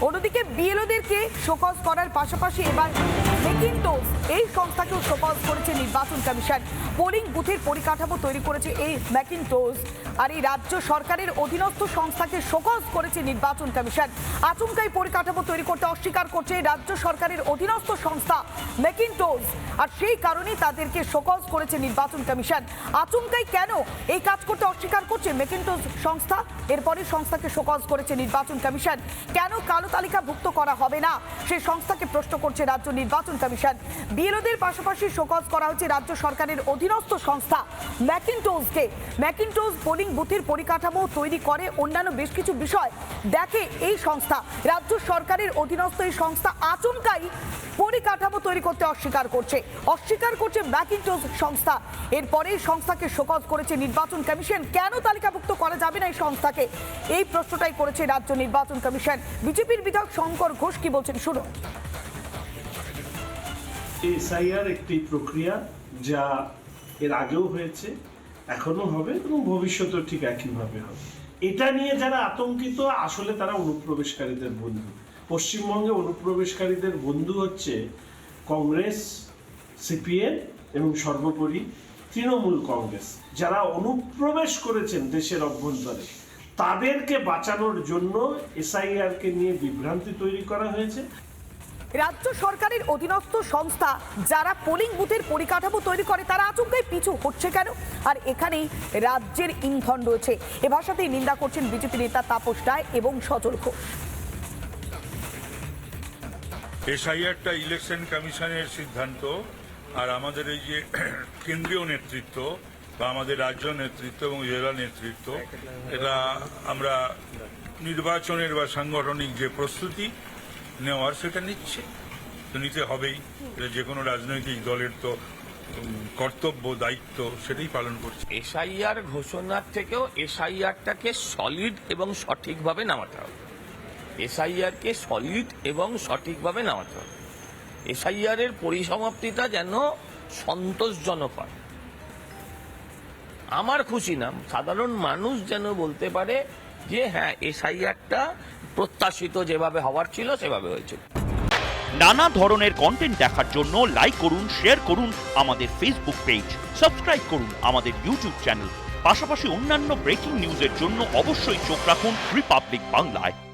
অন্যদিকে বিএলওদেরকে শোকজ করার পাশাপাশি এবার মেকিনটোস এই সংস্থাকেও শোকজ করেছে নির্বাচন কমিশন। পোলিং বুথের পরিকাঠামো তৈরি করেছে এই ম্যাকিনটোস আর এই রাজ্য সরকারের অধীনস্থ সংস্থাকে শোকজ করেছে নির্বাচন কমিশন। আচমকাই পরিকাঠামো তৈরি করতে অস্বীকার করছে রাজ্য সরকারের অধীনস্থ সংস্থা মেকিনটোস আর সেই কারণেই তাদেরকে শোকজ করেছে নির্বাচন কমিশন। আচমকাই কেন এই কাজ করতে অস্বীকার করছে মেকিনটোস সংস্থা? এরপরে সংস্থাকে শোকজ করেছে নির্বাচন কমিশন। কেন কালো তালিকাভুক্ত করা হবে না? সেই সংস্থাকে প্রশ্ন করছে রাজ্য নির্বাচন কমিশন বিএলওদের পাশাপাশি শোকজ করা হচ্ছে রাজ্য সরকারের অধীনস্থ সংস্থা ম্যাকিনটোসকে ম্যাকিনটোজ পোলিং বুথের পরিকাঠামো তৈরি করে অন্যান্য বেশ কিছু বিষয় দেখে এই সংস্থা। রাজ্য সরকারের অধীনস্থ এই সংস্থা আচমকাই পরিকাঠামো তৈরি করতে অস্বীকার করছে। অস্বীকার করছে ম্যাকিনটোস সংস্থা। এরপরে সংস্থাকে শোকজ করেছে নির্বাচন কমিশন। কেন তালিকাভুক্ত করা যাবে না এই সংস্থাকে? এই প্রশ্নটাই করেছে রাজ্য নির্বাচন কমিশন। বিজেপির বিধায়ক শঙ্কর ঘোষ কি বলছেন? শুনুন। এসআইআর একটি প্রক্রিয়া যা এর আগেও হয়েছে এখনও হবে এবং ভবিষ্যতেও ঠিক একইভাবে হবে। এটা নিয়ে যারা আতঙ্কিত, আসলে তারা অনুপ্রবেশকারীদের বন্ধু। পশ্চিমবঙ্গে অনুপ্রবেশকারীদের বন্ধু হচ্ছে কংগ্রেস, সিপিএম এবং সর্বোপরি তৃণমূল কংগ্রেস। যারা অনুপ্রবেশ করেছেন দেশের অভ্যন্তরে, তাদেরকে বাঁচানোর জন্য এসআইআরকে নিয়ে বিভ্রান্তি তৈরি করা হয়েছে। রাজ্য সরকারের অধীনস্থ সংস্থা যারা পোলিং বুথের পরিকাঠামো তৈরি করে, তারা আচমকাই পিছু হচ্ছে কেন? আর এখানেই রাজ্যের ইন্ধন রয়েছে। এ ভাষাতেই নিন্দা করছেন বিজেপি নেতা তাপস রায় এবং সজল ঘোষ। এসআইআরটা ইলেকশন কমিশনের সিদ্ধান্ত, আর আমাদের এই যে কেন্দ্রীয় নেতৃত্ব বা আমাদের রাজ্য নেতৃত্ব এবং জেলা নেতৃত্ব, এটা আমরা নির্বাচনের বা সাংগঠনিক যে প্রস্তুতি নেওয়ার সেটা নিচ্ছে। তো নিতে হবেই। যে কোনো রাজনৈতিক দলের তো কর্তব্য, দায়িত্ব সেটাই পালন করছে। এসআইআর ঘোষণার থেকেও এসআইআরটাকে সলিড এবং সঠিকভাবে নামাতে হবে। এসআইআরকে সলিড এবং সঠিকভাবে নামাতে হবে। এসআইআর এর পরিসমাপ্তিটা যেন সন্তোষজনক হয়। আমার খুশি নাম সাধারণ মানুষ যেন বলতে পারে যে হ্যাঁ এসআইআরটা প্রত্যাশিত যেভাবে হওয়ার ছিল, সেভাবে হয়েছিল নানা ধরনের কন্টেন্ট দেখার জন্য লাইক করুন শেয়ার করুন আমাদের ফেসবুক পেজ সাবস্ক্রাইব করুন আমাদের ইউটিউব চ্যানেল পাশাপাশি অন্যান্য ব্রেকিং নিউজের জন্য অবশ্যই চোখ রাখুন রিপাবলিক বাংলায়